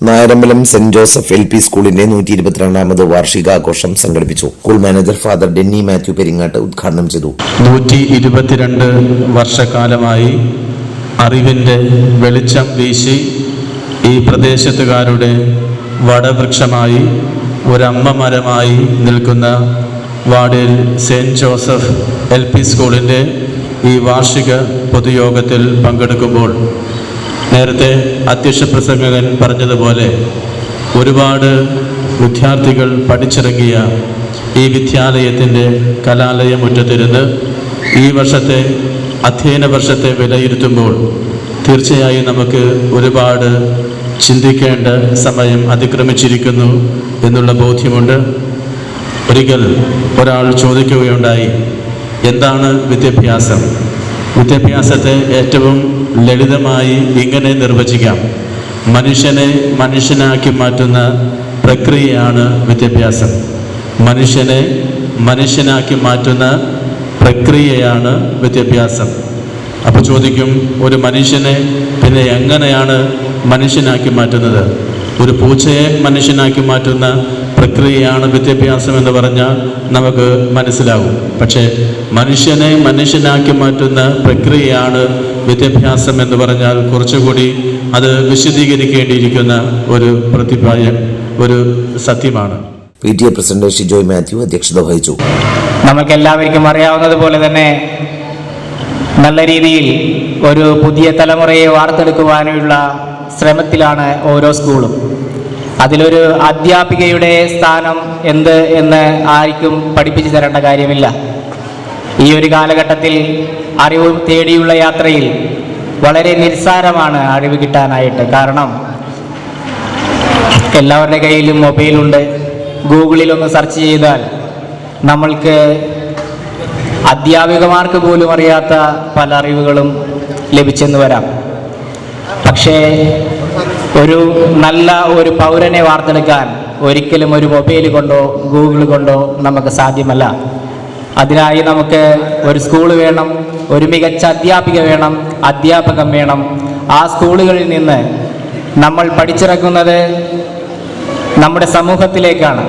Nayarambalam Saint Joseph L P സ്കൂളിന്റെ നൂറ്റി ഇരുപത്തിരണ്ടാമത് വാർഷികാഘോഷം സംഘടിപ്പിച്ചു. School manager Father Denny Mathew Peringattu ഉദ്ഘാടനം ചെയ്തു. നൂറ്റി ഇരുപത്തിരണ്ട് വർഷക്കാലമായി അറിവിന്റെ വെളിച്ചം വീശി ഈ പ്രദേശത്തുകാരുടെ വടവൃക്ഷമായി ഒരമ്മ മരമായി നിൽക്കുന്ന വാർഡിൽ സെന്റ് ജോസഫ് എൽ പി സ്കൂളിന്റെ ഈ വാർഷിക പൊതുയോഗത്തിൽ പങ്കെടുക്കുമ്പോൾ നേരത്തെ അധ്യക്ഷ പ്രസംഗകൻ പറഞ്ഞതുപോലെ ഒരുപാട് വിദ്യാർത്ഥികൾ പഠിച്ചിറങ്ങിയ ഈ വിദ്യാലയത്തിന്റെ കലാലയമുറ്റത്തിരുന്ന് ഈ വർഷത്തെ അധ്യയന വർഷത്തെ വിലയിരുത്തുമ്പോൾ തീർച്ചയായും നമുക്ക് ഒരുപാട് ചിന്തിക്കേണ്ട സമയം അതിക്രമിച്ചിരിക്കുന്നു എന്നുള്ള ബോധ്യമുണ്ട്. ഒരിക്കൽ ഒരാൾ ചോദിക്കുകയുണ്ടായി എന്താണ് വിദ്യാഭ്യാസം? വിദ്യാഭ്യാസത്തെ ഏറ്റവും ലളിതമായി ഇങ്ങനെ നിർവചിക്കാം. മനുഷ്യനെ മനുഷ്യനാക്കി മാറ്റുന്ന പ്രക്രിയയാണ് വിദ്യാഭ്യാസം. മനുഷ്യനെ മനുഷ്യനാക്കി മാറ്റുന്ന പ്രക്രിയയാണ് വിദ്യാഭ്യാസം. അപ്പോൾ ചോദിക്കും ഒരു മനുഷ്യനെ പിന്നെ എങ്ങനെയാണ് മനുഷ്യനാക്കി മാറ്റുന്നത്? ഒരു പൂച്ചയെ മനുഷ്യനാക്കി മാറ്റുന്ന പ്രക്രിയയാണ് വിദ്യാഭ്യാസം എന്ന് പറഞ്ഞാൽ നമുക്ക് മനസ്സിലാവും. പക്ഷേ മനുഷ്യനെ മനുഷ്യനാക്കി മാറ്റുന്ന പ്രക്രിയയാണ് വിദ്യാഭ്യാസം എന്ന് പറഞ്ഞാൽ കുറച്ചുകൂടി അത് വിശദീകരിക്കേണ്ടിയിരിക്കുന്ന ഒരു പ്രതിപായം ഒരു സത്യമാണ്. P T A president Shijoy Mathew അധ്യക്ഷത വഹിച്ചു. നമുക്കെല്ലാവർക്കും അറിയാവുന്നതുപോലെ തന്നെ നല്ല രീതിയിൽ ഒരു പുതിയ തലമുറയെ വാർത്തെടുക്കുവാനുള്ള ശ്രമത്തിലാണ് ഓരോ സ്കൂളും. അതിലൊരു അധ്യാപികയുടെ സ്ഥാനം എന്ത് എന്ന് ആർക്കും പഠിപ്പിച്ചു തരേണ്ട കാര്യമില്ല. ഈ ഒരു കാലഘട്ടത്തിൽ അറിവ് തേടിയുള്ള യാത്രയിൽ വളരെ നിസ്സാരമാണ് അറിവ് കിട്ടാനായിട്ട്. കാരണം എല്ലാവരുടെ കയ്യിലും മൊബൈലുണ്ട്. ഗൂഗിളിൽ ഒന്ന് സെർച്ച് ചെയ്താൽ നമ്മൾക്ക് അധ്യാപികമാർക്ക് പോലും അറിയാത്ത പല അറിവുകളും ലഭിച്ചെന്ന് വരാം. പക്ഷേ ഒരു നല്ല ഒരു പൗരനെ വാർത്തെടുക്കാൻ ഒരിക്കലും ഒരു മൊബൈൽ കൊണ്ടോ ഗൂഗിൾ കൊണ്ടോ നമുക്ക് സാധ്യമല്ല. അതിനായി നമുക്ക് ഒരു സ്കൂൾ വേണം ഒരു മികച്ച അധ്യാപിക വേണം അധ്യാപകം വേണം. ആ സ്കൂളുകളിൽ നിന്ന് നമ്മൾ പഠിച്ചിറക്കുന്നത് നമ്മുടെ സമൂഹത്തിലേക്കാണ്.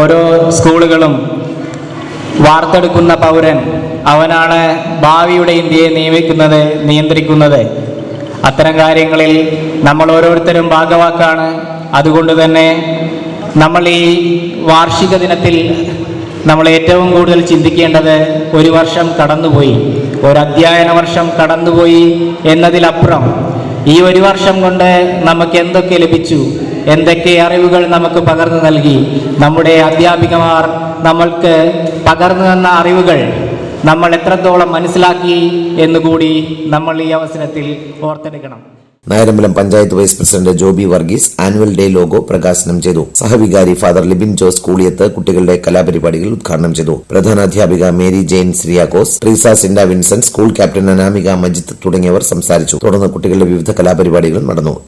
ഓരോ സ്കൂളുകളും വാർത്തെടുക്കുന്ന പൗരൻ അവനാണ് ഭാവിയുടെ ഇന്ത്യയെ നിയമിക്കുന്നത് നിയന്ത്രിക്കുന്നത്. അത്തരം കാര്യങ്ങളിൽ നമ്മൾ ഓരോരുത്തരും ഭാഗവാക്കാണ്. അതുകൊണ്ട് തന്നെ നമ്മൾ ഈ വാർഷിക ദിനത്തിൽ നമ്മൾ ഏറ്റവും കൂടുതൽ ചിന്തിക്കേണ്ടത് ഒരു വർഷം കടന്നുപോയി ഒരു അധ്യയന വർഷം കടന്നുപോയി എന്നതിലപ്പുറം ഈ ഒരു വർഷം കൊണ്ട് നമുക്ക് എന്തൊക്കെ ലഭിച്ചു എന്തൊക്കെ അറിവുകൾ നമുക്ക് പകർന്നു നൽകി നമ്മുടെ അധ്യാപികമാർ നമ്മൾക്ക് പകർന്നു തന്ന അറിവുകൾ നമ്മൾ എത്രത്തോളം മനസ്സിലാക്കി എന്നുകൂടി നമ്മൾ ഈ അവസരത്തിൽ ഓർത്തെടുക്കണം. Nayarambalam panchayat vice president Joby Varghese annual day logo പ്രകാശനം ചെയ്തു. സഹവികാരി ഫാദർ ലിബിൻ ജോസ് കൂളിയത്ത് കുട്ടികളുടെ കലാപരിപാടികൾ ഉദ്ഘാടനം ചെയ്തു. പ്രധാനാധ്യാപിക Mary Jain ശ്രീയാക്കോസ് Treesa Sinda Vincent school captain Anamika Majid തുടങ്ങിയവർ സംസാരിച്ചു. തുടർന്ന് കുട്ടികളുടെ വിവിധ കലാപരിപാടികൾ നടന്നു.